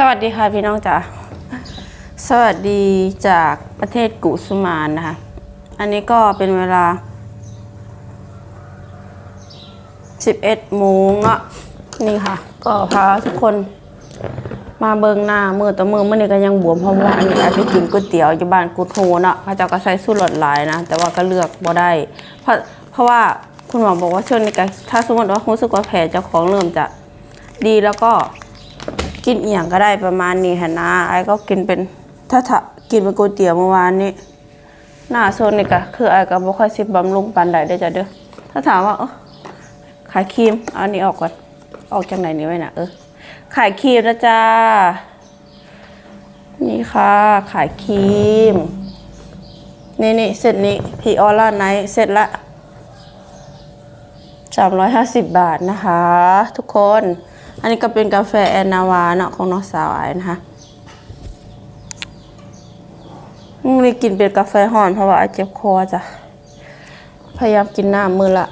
สวัสดีค่ะพี่น้องจ๋าสวัสดีจากประเทศกุสุมานนะคะ อันนี้ก็เป็นเวลา 11โมงเนาะนี่ค่ะ ก็พาทุกคนมาเบิงหน้ามือต่อมือเมื่อนี้ก็ยังบวมเพราะว่าอันนี้อาจไปกินก๋วยเตี๋ยวอยู่บ้านกุดโฮนะพระเจ้าก็ใส่สู้หลดลายนะ แต่ว่าก็เลือกบ่ได้ เพราะเพราะว่าคุณหมอบอกว่าช่วงนี้ก็ถ้าสมมติว่ารู้สึกว่าแผลเจ้าของเริ่มจะดีแล้วก็ กินเอียงก็ได้ประมาณนี้ฮะนะไอ้ก็กินเป็นถ้าถ้ากินเป็นก๋วยเตี๋ยวเมื่อวานนี้หน้าโซนนี่ก็คือไอ้ก็บ่ค่อยสิบำรุงปานใดได้จ้ะเด้อถ้าถามว่าเออขายครีมอันนี้ออกก่อนออกจากไหนนี่ไว้น่ะเออขายครีมนะจ้านี่ค่ะ ขายครีมนี่นี่เสร็จนี้พีออร่าไนท์เสร็จละ 350 บาทนะคะ ทุกคน อันนี้ก็เป็นกาแฟแอนนาวาเนาะของน้องสาวไอ้นะคะมันนี้กินเป็นกาแฟห่อนเพราะว่าไอเจ็บคอจ้ะ พยายามกินน้ำมือละ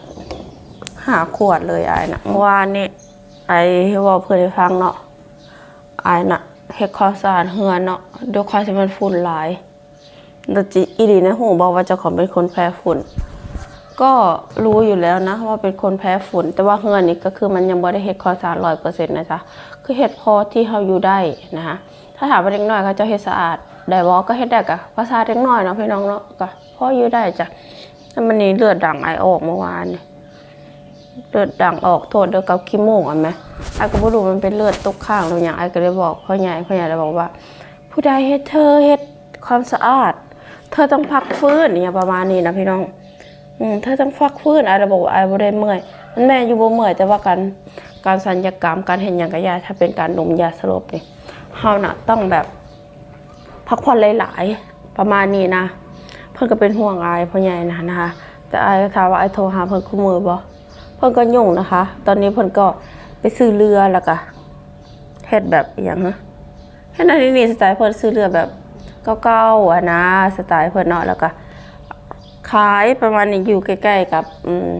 หาขวดเลยไอ้นะวานนี้ไอ้ว่าเพื่อนให้ฟังเนาะไอ้นะเฮ็ดความสะอาดเฮือนเนาะด้วยความที่มันฝุ่นหลายแต่จิอีดีนะหูบอกว่าเจ้าของเป็นคนแพ้ฝุ่น ก็รู้อยู่แล้วนะว่าเป็นคนแพ้ฝุ่น แต่ว่าเฮือนนี่ก็คือมันยังบ่ได้เฮ็ดควาสะอาดร้อยเปอร์เซ็นต์นะจ๊ะคือเฮ็ดพอที่เขาอยู่ได้นะคะถ้าถามว่าเด็กน้อยเขาจะเฮ็ดสะอาดได้บ่ก็เฮ็ดได้กะภาษาเด็กน้อยเนาะพี่น้องเนาะก็พออยู่ได้จ้ะแล้วมันนี่เลือดดังไอออกเมื่อวานนี่เลือดดังออกโทษเด้อกับขี้โมงอะแม่ไอก็บ่รู้มันเป็นเลือดตกข้างหรือหยังไอก็เลยบอกพ่อใหญ่พ่อใหญ่เลยบอกว่า ผู้ใดเฮ็ดเธอเฮ็ดความสะอาด เธอต้องพักฟื้นเนี่ยประมาณนี้นะพี่น้อง อืมถ้าต้องฟักฟื้นอาจจะบอกว่าไอ้บ่ได้เมื่อย มันแม่อยู่บ่เมื่อยแต่ว่าการการสัญญกรรมการเห็นอย่างกะยาถ้าเป็นการดมยาสลบนี่เฮาน่ะต้องแบบพักผ่อนหลายๆประมาณนี้นะเพิ่นก็เป็นห่วงอายพ่อใหญ่นะนะคะแต่อายก็ถามว่าไอ้โทรหาเพิ่นคู่มือบ่เพิ่นก็ยุ่งนะคะ ตอนนี้เพิ่นก็ไปซื้อเรือแล้วก็เฮ็ดแบบอย่างฮะเฮ็ดอันนี้นี่สไตล์เพิ่นซื้อเรือแบบเก่าๆอะนะสไตล์เพิ่นเนาะแล้วก็ ขายประมาณนี้อยู่ใกล้ๆกับอืม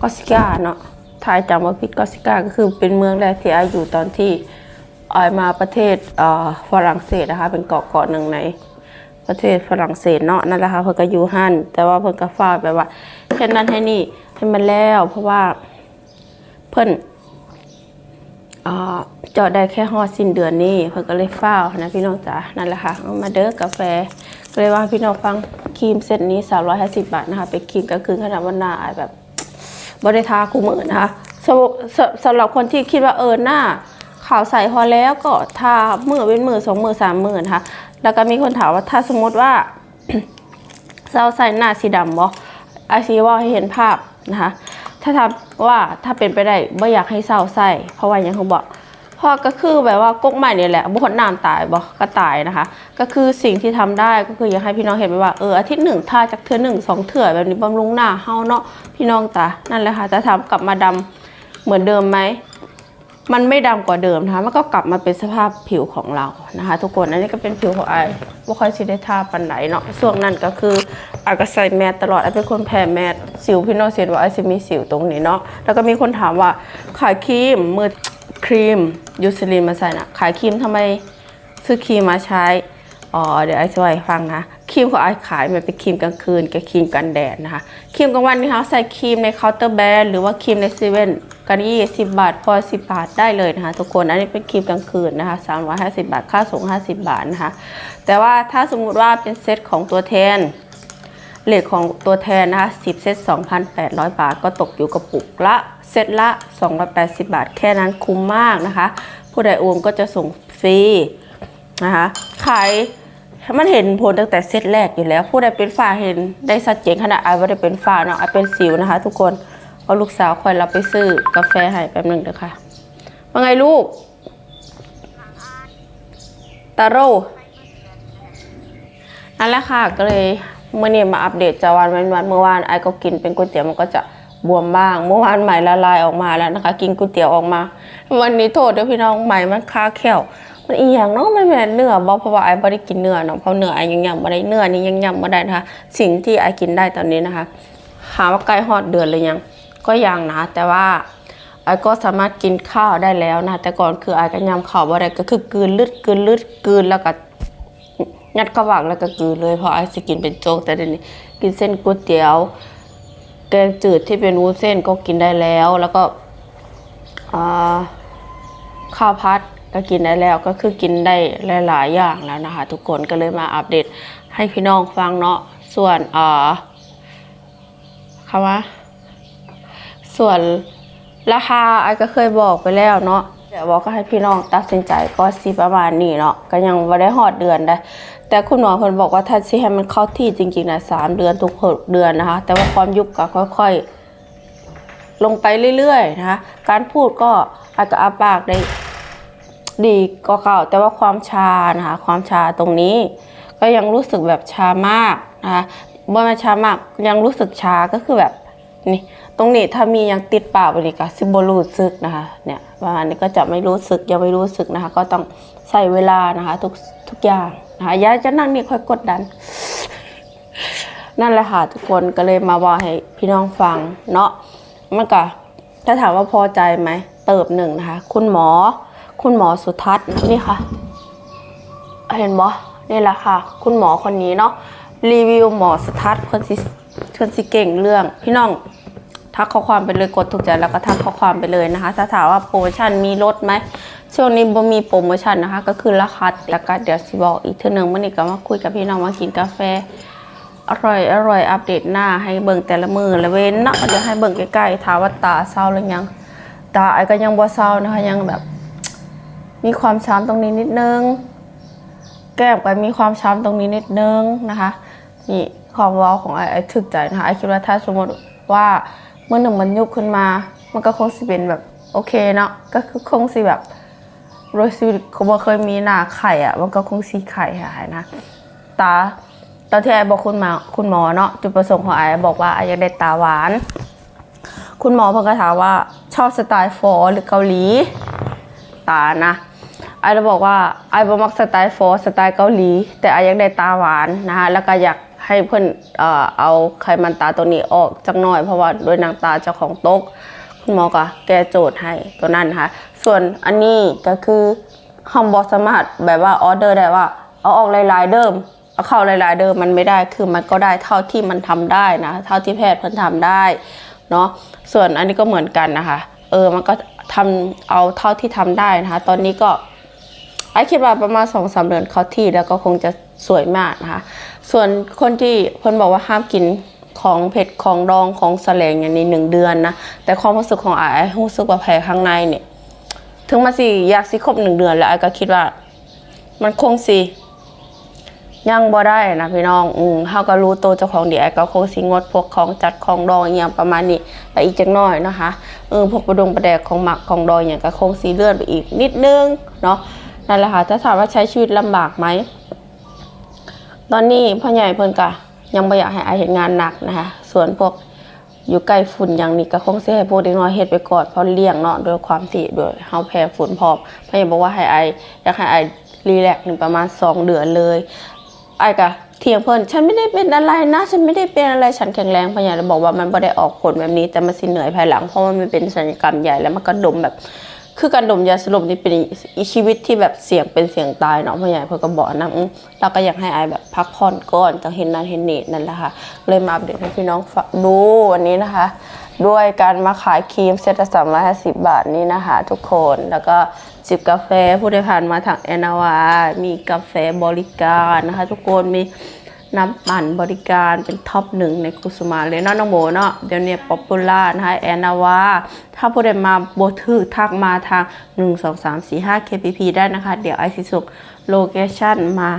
กอสิก้าเนาะทายจำว่าพิดกอสิก้าก็คือเป็นเมืองแรกที่อาอยู่ตอนที่อายมาประเทศเอ่อฝรั่งเศสนะคะเป็นเกาะเกาะหนึ่งในประเทศฝรั่งเศสเนาะนั่นแหละค่ะเพิ่นก็อยู่หั่นแต่ว่าเพิ่นก็ฟ้าแบบว่าแค่นั้นให้นี่ให้มันแล้ว เพราะว่าเพิ่นอ่าเจาะได้แค่ฮอดสิ้นเดือนนี้เพิ่นก็เลยฟ้านะพี่น้องจ๋านั่นแหละค่ะมาเด้อกาแฟ เลยว่าพี่น้องฟังครีมเซตนี้ 350 บาทนะคะเป็นครีมกลางคืนขนาดวันหน้าแบบบริทาคู่มือนะคะสำสำสำหรับคนที่คิดว่าเออหน้าขาวใสพอแล้วก็ทาเมือเป็นมือสองมือสามมือนะคะแล้วก็มีคนถามว่าถ้าสมมติว่าเราใส่หน้าสีดำบ่อาชีว่าให้เห็นภาพนะคะถ้าทำว่าถ้าเป็นไปได้บ่อยากให้เศร้าใส่เพราะว่าอย่างเขาบอก พราะก็คือแบบว่ากกใหม่เนี่ยแหละบุคคลน้ำตายบ่ก็ตายนะคะ ก็คือสิ่งที่ทำได้ก็คืออยากให้พี่น้องเห็นไปว่าเอออาทิตย์หนึ่งถ้าจากเทือหนึ่งสองเถื่อแบบนี้บำรุงหน้าเฮาเนาะพี่น้องตานั่นแหละค่ะจะทำกลับมาดำเหมือนเดิมไหมมันไม่ดำกว่าเดิมนะคะมันก็กลับมาเป็นสภาพผิวของเรานะคะ ทุกคนอันนี้ก็เป็นผิวของไอ้บ่ค่อยสิได้ทาปันไหนเนาะช่วงนั้นก็คือไอ้ก็ใส่แมสตลอดไอ้เป็นคนแพ้แมสสิวพี่น้องเสียว่าไอ้สิมีสิวตรงนี้เนาะแล้วก็มีคนถามว่าขายครีมมือ ครีมยูซิลินมาใส่น่ะขายครีมทำไมซื้อครีมมาใช้ อ๋อ เดี๋ยวไอ้จะไว้ฟังนะ ครีมของไอ้ขายมันเป็นครีมกลางคืนกับครีมกันแดดนะคะ ครีมกลางวันนี่เขาใส่ครีมในเคาน์เตอร์แบรนด์หรือว่าครีมในเซเว่นกันยี่สิบบาท พอสิบบาทได้เลยนะคะ ทุกคน อันนี้เป็นครีมกลางคืนนะคะสามร้อยห้าสิบาท ค่าส่งห้าสิบบาทนะคะ แต่ว่าถ้าสมมุติว่าเป็นเซตของตัวแทน เลทของตัวแทนนะคะ10 เซต 2,800 บาท ก็ตกอยู่กระปุกละ เซตละ 280 บาท แค่นั้นคุ้มมากนะคะ ผู้ใดโอนก็จะส่งฟรีนะคะขายมันเห็นผลตั้งแต่เซตแรกอยู่แล้ว ผู้ใดเป็นฝ้าเห็นได้ชัดเจนขนาดไอ้ว่าได้เป็นฝ้าเนาะไอ้เป็นสิวนะคะ ทุกคนเอาลูกสาวคอยเราไปซื้อกาแฟให้แป๊บหนึ่งเด้อค่ะว่าไงลูกตาโร่นั่นแหละค่ะก็เลย เมื่อนี้มาอัปเดตจาวันวันวันเมื่อวานไอ้ก็กินเป็นก๋วยเตี๋ยวมันก็จะบวมบ้าง เมื่อวานใหม่ละลายออกมาแล้วนะคะ กินก๋วยเตี๋ยวออกมา วันนี้โทษด้วยพี่น้องใหม่มันคาแขวมันอีหยังเนาะไม่แม่เนื้อบ่เพราะว่าไอ้บ่ได้กินเนื้อเนาะเพราะเนื้อไอ้ยังยำบ่ได้เนื้อนี่ยังยำบ่ได้นะคะ สิ่งที่ไอ้กินได้ตอนนี้นะคะหาว่าใกล้ฮอดเดือนเลยยัง ก็ยังนะ แต่ว่าไอ้ก็สามารถกินข้าวได้แล้วนะแต่ก่อนคือไอ้ก็ยำข้าวบ่ได้ก็คือกืนลืดกืนลืดกืนแล้วก็ ยัดเข้าปากแล้วก็กลืนเลยเพราะไอสิกินเป็นโจ๊กแต่เดี๋ยวนี้กินเส้นก๋วยเตี๋ยว แกงจืดที่เป็นวุ้นเส้นก็กินได้แล้ว แล้วก็ข้าวพัดก็กินได้แล้วก็คือกินได้หลาย ๆ อย่างแล้วนะคะ ทุกคนก็เลยมาอัปเดตให้พี่น้องฟังเนาะส่วนอ่าคำว่าส่วนราคาไอ้ก็เคยบอกไปแล้วเนาะเดี๋ยวบอกก็ให้พี่น้องตัดสินใจก็สิประมาณนี้เนาะก็ยังไม่ได้หอดเดือนได้ แต่คุณหมอเพิ่นบอกว่าถ้าสิให้มันเข้าที่จริงๆนะสามเดือนทุกหกเดือนนะคะ แต่ว่าความยุบก็ค่อยๆ ลงไปเรื่อยๆนะคะ การพูดก็อาจจะอาปากได้ดีก็เก่า แต่ว่าความชานะคะ ความชาตรงนี้ ก็ยังรู้สึกแบบชามากนะคะเมื่อมันชามากยังรู้สึกชาก็คือแบบนี่ตรงนี้ถ้ามียังติดปากไปนี่ก็ซิบรู้สึกนะคะเนี่ยประมาณนี้ก็จะไม่รู้สึกยังไม่รู้สึกนะคะ ก็ต้องใส่เวลานะคะทุกทุกอย่าง นะคะย่าจะนั่งนี่ค่อยกดดัน นั่นแหละค่ะทุกคนก็เลยมาบอกให้พี่น้องฟัง เนาะมันก็ถ้าถามว่าพอใจไหมเติบหนึ่งนะคะ คุณหมอ คุณหมอสุทัศน์นี่ค่ะ เห็นบ่นี่แหละค่ะ คุณหมอคนนี้เนาะรีวิวหมอสุทัศน์คนสิคนสิเก่งเรื่อง พี่น้อง ทักข้อความไปเลยกดถูกใจแล้วก็ทักข้อความไปเลยนะคะ ถ้าถามว่าโปรโมชั่นมีลดไหมช่วงนี้บ่มีโปรโมชั่นนะคะ ก็คือราคาแล้วก็เดี๋ยวสิบอกอีกเทีหนึ่งมื่อนี้ก็มาคุยกับพี่น้องมากินกาแฟอร่อยอร่อยอัปเดตหน้าให้เบิ่งแต่ละมือละเว้นเนาะเดี๋ยวให้เบิ่งใกล้ๆถามว่าตาเศร้าหรือยัง ตาไอ้ก็ยังบ่เศร้านะคะยังแบบ มีความช้ำตรงนี้นิดนึง แก้มก็มีความช้ำตรงนี้นิดนึงนะคะนี่ความว้าของไอ้ไอ้ถึกใจนะคะไอ้คิดว่าถ้าสมมติว่า เมื่อหนึ่งมันยุบขึ้นมา มันก็คงสิเป็นแบบโอเคเนาะก็คือคงสิแบบโรยซีเขาบอกเคยมีหนาไข่อะมันก็คงสีไข่หายนะตาตอนที่ไอ้บอกคุณหมอคุณหมอเนาะจุดประสงค์ของไอ้บอกว่าไอ้อยากได้ตาหวาน คุณหมอเพิ่งก็ถามว่าชอบสไตล์ฟอร์หรือเกาหลี ตานะไอ้จะบอกว่าไอ้บ่มักสไตล์ฟอร์สไตล์เกาหลี แต่ไอ้อยากได้ตาหวานนะคะแล้วก็อยาก ให้เพื่อนเอาไขมันตาตัวนี้ออกจักหน่อย เพราะว่าโดยนางตาเจ้าของโต๊ะคุณหมอก็แก้โจทย์ให้ตัวนั้นนะคะส่วนอันนี้ก็คือคำบอสมารถแบบว่าออเดอร์ได้ว่า เอาออกหลายๆเดิมเอาเข้าหลายๆเดิมมันไม่ได้คือมันก็ได้เท่าที่มันทำได้นะ เท่าที่แพทย์เพิ่นทำได้เนาะส่วนอันนี้ก็เหมือนกันนะคะ เออมันก็ทำเอาเท่าที่ทำได้นะคะ ตอนนี้ก็ไอคิดว่าประมาณสองสามเดือนเขาที่แล้วก็คงจะสวยมากนะคะ ส่วนคนที่เพิ่นบอกว่าห้ามกินของเผ็ดของดองของแสลงอย่างนี้หนึ่งเดือนนะ แต่ความรู้สึกของไอไอรู้สึกว่าแผลข้างในเนี่ย ถึงมาสิอยากสิครบหนึ่งเดือนแล้วไอ้ก็คิดว่า มันคงสิยังบ่ได้นะพี่น้อง อืมเฮาก็รู้ตัวเจ้าของเดี๋ยวไอก็คงสิงดพวกของจัดของดองอหย่างประมาณนี้ไปอีกจักน่อยนะคะ เออพวกประดงประแดกของหมักของดองอย่างก็คงสิเลื่อนไปอีกนิดนึงเนาะ นั่นแหละค่ะถ้าถามว่าใช้ชีวิตลำบากไหม ตอนนี้พ่อใหญ่เพิ่นกะยังไม่อยากให้อายเห็นงานหนักนะคะ ส่วนพวกอยู่ใกล้ฝุ่นอย่างนี้ก็คงสิให้พวกเด็กน้อยเฮ็ดไปก่อนเพราะเลี้ยงเนาะด้วยความที่ด้วยเฮาแพ้ฝุ่นพร้อมพ่อใหญ่บอกว่าให้อายอยากให้อายรีแลกซ์หนึ่งประมาณ 2 เดือนเลยอายก็เถียงเพิ่นฉันไม่ได้เป็นอะไรนะ ฉันไม่ได้เป็นอะไรฉันแข็งแรงพ่อใหญ่เลยบอกว่ามันบ่ได้ออกผลแบบนี้แต่มันสิเหนื่อยภายหลังเพราะมันเป็นศัลยกรรมใหญ่แล้วมันก็ดมแบบ คือการดมยาสลบนี่เป็นชีวิตที่แบบเสี่ยงเป็นเสี่ยงตายเนาะพ่อใหญ่เพื่อก็บอกนะเราก็อยากให้อายแบบพักผ่อนก่อนจะเห็นนั้นเห็นนี่นั่นแหละค่ะ เลยมาอัปเดตให้พี่น้องฟังดูวันนี้นะคะ ด้วยการมาขายครีมเซตสามร้อยห้าสิบบาทนี้นะคะทุกคนแล้วก็จิบกาแฟผู้ได้ผ่านมาทางแอนนาวา มีกาแฟบริการนะคะ ทุกคนมี น้ำปั่นบริการเป็นท็อปหนึ่งในกุสุมาเลยเนาะน้องโมเนาะเดี๋ยวนี้ป๊อปปูล่านะคะแอนนาวาถ้าผู้ใดมาโบถือทักมาทาง 1 2 3 4 5 KPP ได้นะคะ เดี๋ยวไอซิสุกโลเคชั่นมา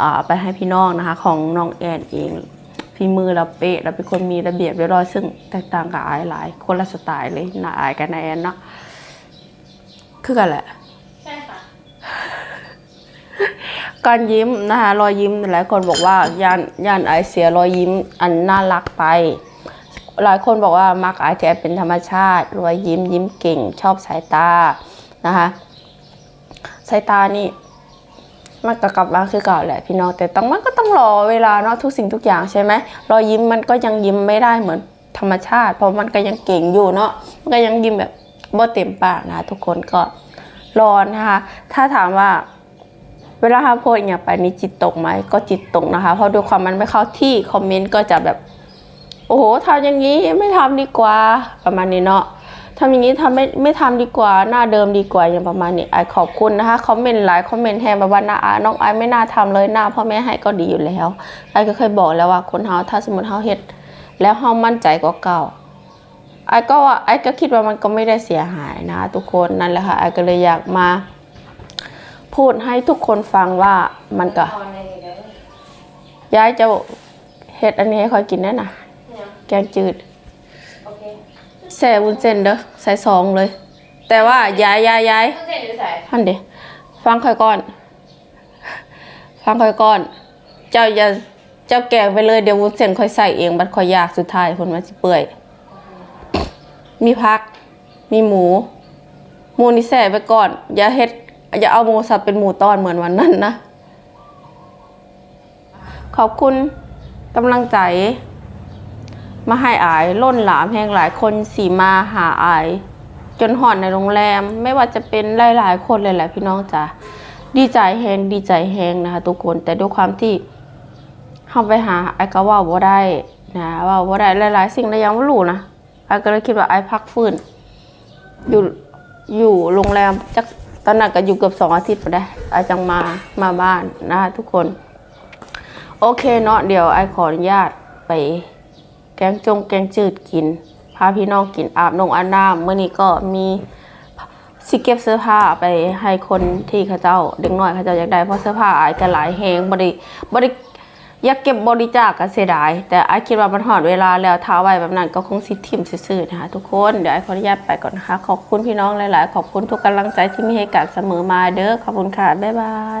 อ่าไปให้พี่น้องนะคะ ของน้องแอนเองฝีมือเราเป๊ะเราเป็นคนมีระเบียบเรียบร้อยซึ่งแตกต่างกับไอายหลายคนละสไตล์เลยนะไอายกับนาแอนเนาะคือกันแหละใช่ค่ะ การยิ้มนะคะรอยยิ้มหลายคนบอกว่ายานยานไอเสียรอยยิ้มอันน่ารักไป หลายคนบอกว่ามักไอแจเป็นธรรมชาติ รอยยิ้มยิ้มเก่ง ชอบสายตานะคะสายตานี่มันก็กลับมาคือเก่าแหละพี่น้องแต่ต้องมันก็ต้องรอเวลาเนาะทุกสิ่งทุกอย่างใช่ไหมรอยยิ้มมันก็ยังยิ้มไม่ได้เหมือนธรรมชาติ เพราะมันก็ยังเก่งอยู่เนาะมันก็ยังยิ้มแบบบ่เต็มปากนะทุกคนก็รอนะคะถ้าถามว่า วลาฮาโพสอย่างไปนี่จิตตกไหมก็จิตตกนะคะ เพราะด้วยความมันไม่เข้าที่คอมเมนต์ก็จะแบบ โอ้โหทำอย่างนี้ไม่ทำดีกว่าประมาณนี้เนาะทำอย่างนี้ทำไม่ไม่ทำดีกว่าหน้าเดิมดีกว่าอย่างประมาณนี้ไอขอบคุณนะคะคอมเมนต์หลายคอมเมนต์แทนแบบว่าหน้าอาน้องไอไม่น่าทำเลยหน้าพ่อแม่ให้ก็ดีอยู่แล้วไอก็เคยบอกแล้วว่าคนเฮาถ้าสมมติเฮาเฮ็ดแล้วเฮามั่นใจกว่าเก่าไอก็ว่าไอก็คิดว่ามันก็ไม่ได้เสียหายนะ ทุกคนนั่นแหละค่ะไอก็เลยอยากมา พูดให้ทุกคนฟังว่ามันก็ตอนในนี้เด้อย้ายจะเฮ็ดอันนี้ให้คอยกินแน่น่ะเนี่ยแกงจืดโอเคแซ่วุ้นเส้นเด้อใส่ซองเลย แต่ว่าย้ายย้ายย้ายต้องเส้นหรือใส่ท่านเดฟังคอยก่อน ฟังคอยก่อน เจ้าอย่าเจ้าแกงไปเลยเดี๋ยววุ้นเส้นคอยใส่เองบัดคอยอยากสุดท้ายคนมันสิเปื่อย มีพัก มีหมู หมูนี่แส่ไปก่อน อย่าเฮ็ด อย่าเอาหมูสับเป็นหมูตอนเหมือนวันนั้นนะ ขอบคุณกำลังใจ มาให้อายล้นหลามแห่งหลายคนสีมาหาอาย จนหอนในโรงแรม ไม่ว่าจะเป็นหลายๆคนเลยแหละพี่น้องจ๋าดีใจแฮงดีใจแฮงนะคะทุกคนแต่ด้วยความที่เข้าไปหาไอ้ก็ว่าบ่ได้นะว่าบ่ได้หลายๆ สิ่งหลายอย่างบ่รู้นะไอ้ก็เลยคิดว่าไอ้พักฟื้นอยู่อยู่โรงแรมจัก ตอนนั้นก็อยู่เกือบสองอาทิตย์ไปได้อาจังมามาบ้านนะคะทุกคน โอเคเนาะเดี๋ยวไอ้ขออนุญาตไป แกงจงแกงจืดกิน พาพี่น้องกินอาบนงอาบน้ำเมื่อนี้ก็มีสิเก็บเสื้อผ้าไปให้คนที่เขาเจ้าเด็กน้อยเขาเจ้าอยากได้เพราะเสื้อผ้าอายก็หลายแหงบริบริ อยากเก็บบริจาคก็เสียดาย แต่อายคิดว่ามันหอดเวลาแล้วท้าไว้แบบนั้นก็คงสิทิมซื่อๆนะคะทุกคนเดี๋ยวไอ้ขออนุญาตไปก่อนนะคะ ขอบคุณพี่น้องหลาย ๆ ขอบคุณทุกกำลังใจที่มีให้กันเสมอมาเด้อขอบคุณค่ะบ๊ายบาย